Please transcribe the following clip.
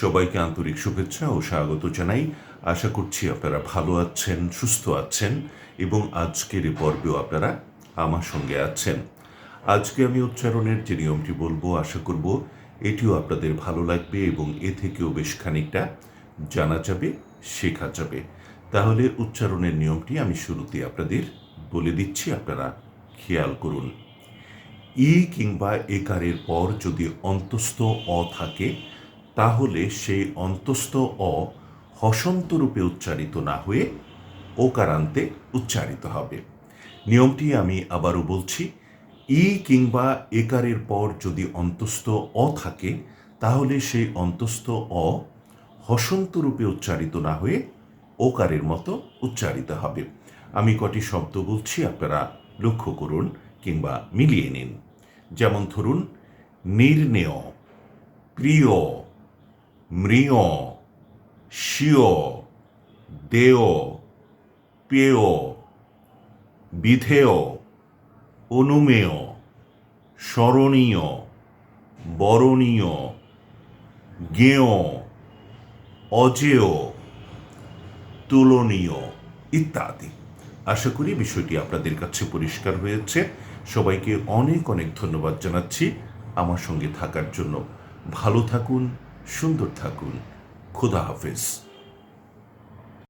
সবাইকে আন্তরিক শুভেচ্ছা ও স্বাগত জানাই। আশা করছি আপনারা ভালো আছেন, সুস্থ আছেন এবং আজকের পর্বেও আপনারা আমার সঙ্গে আছেন। আজকে আমি উচ্চারণের যে নিয়মটি বলব, আশা করব এটিও আপনাদের ভালো লাগবে এবং এ থেকেও বেশ খানিকটা জানা যাবে, শেখা যাবে। তাহলে উচ্চারণের নিয়মটি আমি শুরুতে আপনাদের বলে দিচ্ছি, আপনারা খেয়াল করুন। ই কিংবা একারের পর যদি অন্তস্থ অ থাকে তাহলে সেই অন্তস্থ অ হসন্ত রূপে উচ্চারিত না হয়ে ওকারান্তে উচ্চারিত হবে। নিয়মটি আমি আবারও বলছি, ই কিংবা একারের পর যদি অন্তস্থ অ থাকে, তাহলে সেই অন্তস্থ অ হসন্ত রূপে উচ্চারিত না হয়ে ওকারের মতো উচ্চারিত হবে। আমি কটি শব্দ বলছি, আপনারা লক্ষ্য করুন কিংবা মিলিয়ে নিন। যেমন ধরুন, নির্ণেয়, প্রিয়। মৃয় স্বীয়, দেয়, পেয়, বিধেয়, অনুমেয়, স্মরণীয়, বরণীয়, জ্ঞেয়, অজেয়, তুলনীয় ইত্যাদি। আশা করি বিষয়টি আপনাদের কাছে পরিষ্কার হয়েছে। সবাইকে অনেক অনেক ধন্যবাদ জানাচ্ছি। আমার সঙ্গে থাকার জন্য ভালো থাকুন। সুন্দর থাকুন। খুদা হাফেজ।